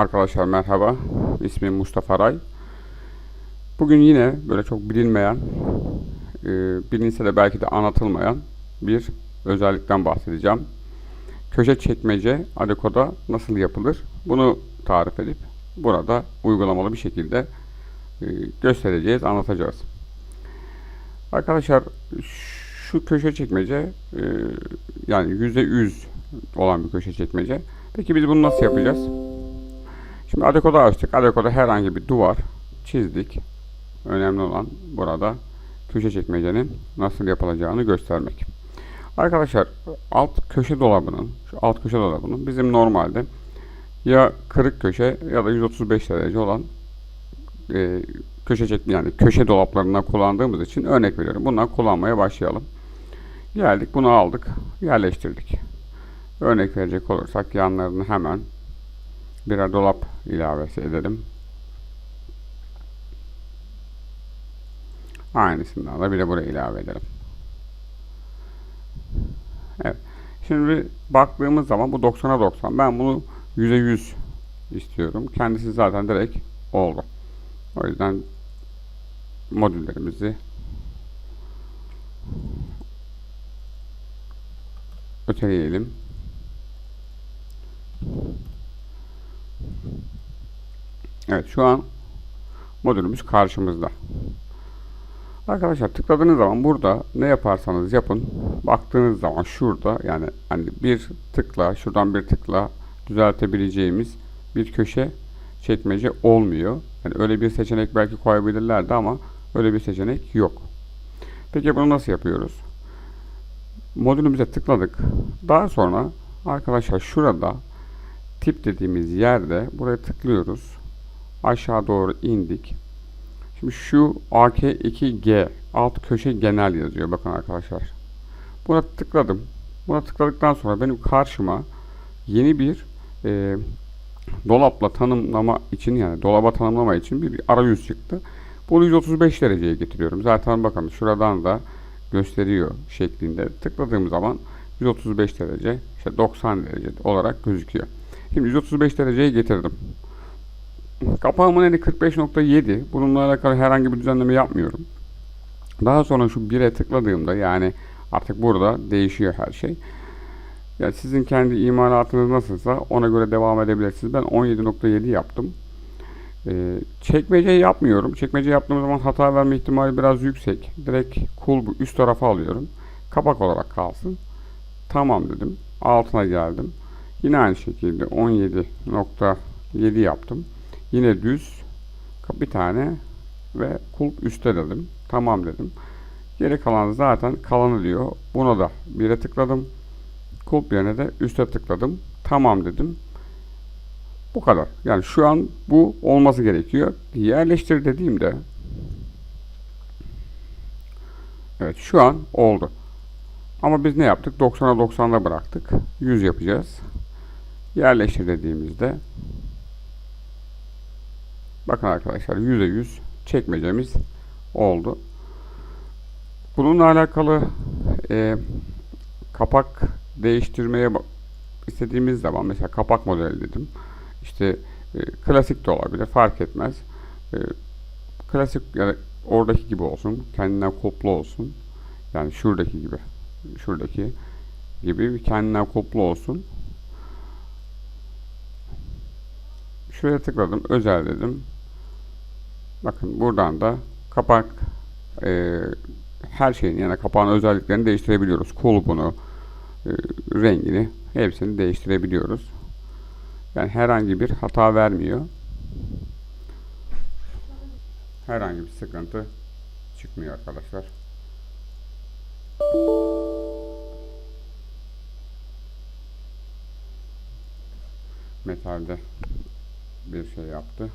Arkadaşlar merhaba. İsmim Mustafa Ray. Bugün yine böyle çok bilinmeyen, e, bilinse de belki de anlatılmayan bir özellikten bahsedeceğim. Köşe çekmece Adeko'da nasıl yapılır? Bunu tarif edip burada uygulamalı bir şekilde e, göstereceğiz, anlatacağız. Arkadaşlar şu köşe çekmece e, yani %100 olan bir köşe çekmece. Peki biz bunu nasıl yapacağız? Şimdi Adeko'da açtık. Adeko'da herhangi bir duvar çizdik. Önemli olan burada köşe çekmecenin nasıl yapılacağını göstermek. Arkadaşlar alt köşe dolabının, şu alt köşe dolabının bizim normalde ya kırık köşe ya da 135 derece olan e, köşe çekme yani köşe dolaplarından kullandığımız için örnek veriyorum. Bundan kullanmaya başlayalım. Geldik bunu aldık, yerleştirdik. Örnek verecek olursak yanlarını hemen birer dolap ilavesi edelim. Aynısından da bir de buraya ilave edelim. Evet. Şimdi baktığımız zaman bu 90'a 90. Ben bunu 100'e 100 istiyorum. Kendisi zaten direkt oldu. O yüzden modüllerimizi öteleyelim. Evet şu an modülümüz karşımızda. Arkadaşlar tıkladığınız zaman burada ne yaparsanız yapın baktığınız zaman şurada yani hani bir tıkla şuradan bir tıkla düzeltebileceğimiz bir köşe çekmece olmuyor. Yani öyle bir seçenek belki koyabilirlerdi ama öyle bir seçenek yok. Peki bunu nasıl yapıyoruz? Modülümüze tıkladık. Daha sonra arkadaşlar şurada tip dediğimiz yerde buraya tıklıyoruz. Aşağı doğru indik. Şimdi şu AK2G alt köşe genel yazıyor. Bakın arkadaşlar. Buna tıkladım. Buna tıkladıktan sonra benim karşıma yeni bir e, dolapla tanımlama için yani dolaba tanımlama için bir, bir arayüz çıktı. Bunu 135 dereceye getiriyorum. Zaten bakın şuradan da gösteriyor şeklinde. Tıkladığım zaman 135 derece işte 90 derece olarak gözüküyor. Şimdi 135 dereceye getirdim. Kapağımın eni 45.7. Bununla alakalı herhangi bir düzenleme yapmıyorum. Daha sonra şu 1'e tıkladığımda yani artık burada değişiyor her şey. Yani sizin kendi imalatınız nasılsa ona göre devam edebilirsiniz. Ben 17.7 yaptım. Ee, çekmece yapmıyorum. Çekmece yaptığım zaman hata verme ihtimali biraz yüksek. Direkt kulbu üst tarafa alıyorum. Kapak olarak kalsın. Tamam dedim. Altına geldim. Yine aynı şekilde 17.7 yaptım. Yine düz bir tane ve kulp üstte dedim. Tamam dedim. Geri kalan zaten kalanı diyor. Buna da bire tıkladım. Kulp yerine de üste tıkladım. Tamam dedim. Bu kadar. Yani şu an bu olması gerekiyor. Yerleştir dediğimde Evet şu an oldu. Ama biz ne yaptık? 90'a 90'da bıraktık. 100 yapacağız. Yerleştir dediğimizde Bakın arkadaşlar %100 çekmecemiz oldu. Bununla alakalı e, kapak değiştirmeye istediğimiz zaman mesela kapak modeli dedim. İşte e, klasik de olabilir fark etmez. E, klasik yani oradaki gibi olsun. Kendinden koplu olsun. Yani şuradaki gibi. Şuradaki gibi kendinden koplu olsun. Şuraya tıkladım. Özel dedim. Bakın buradan da kapak e, her şeyin yani kapağın özelliklerini değiştirebiliyoruz. Kulbunu, e, rengini hepsini değiştirebiliyoruz. Yani herhangi bir hata vermiyor. Herhangi bir sıkıntı çıkmıyor arkadaşlar. Metalde bir şey yaptı.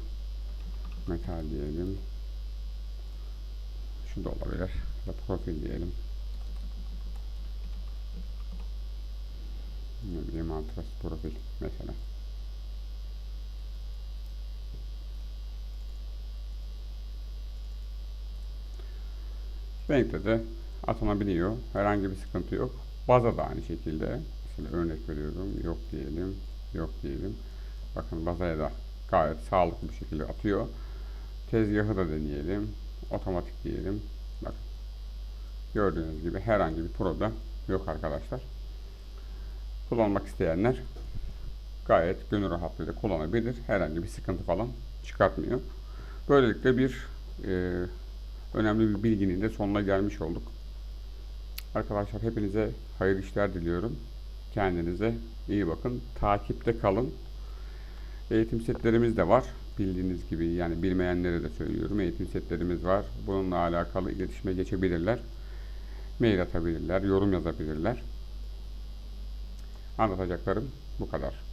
Metal diyelim. Şu da olabilir. Ya profil diyelim. Ne bileyim antras profil mesela. Renkte de atanabiliyor. Herhangi bir sıkıntı yok. Baza da aynı şekilde. Mesela örnek veriyorum. Yok diyelim. Yok diyelim. Bakın bazaya da Gayet sağlıklı bir şekilde atıyor. Tezgahı da deneyelim. Otomatik diyelim. Bakın. Gördüğünüz gibi herhangi bir problem yok arkadaşlar. Kullanmak isteyenler gayet gönül rahatlığıyla kullanabilir. Herhangi bir sıkıntı falan çıkartmıyor. Böylelikle bir e, önemli bir bilginin de sonuna gelmiş olduk. Arkadaşlar hepinize hayırlı işler diliyorum. Kendinize iyi bakın. Takipte kalın. Eğitim setlerimiz de var. Bildiğiniz gibi yani bilmeyenlere de söylüyorum. Eğitim setlerimiz var. Bununla alakalı iletişime geçebilirler. Mail atabilirler, yorum yazabilirler. Anlatacaklarım bu kadar.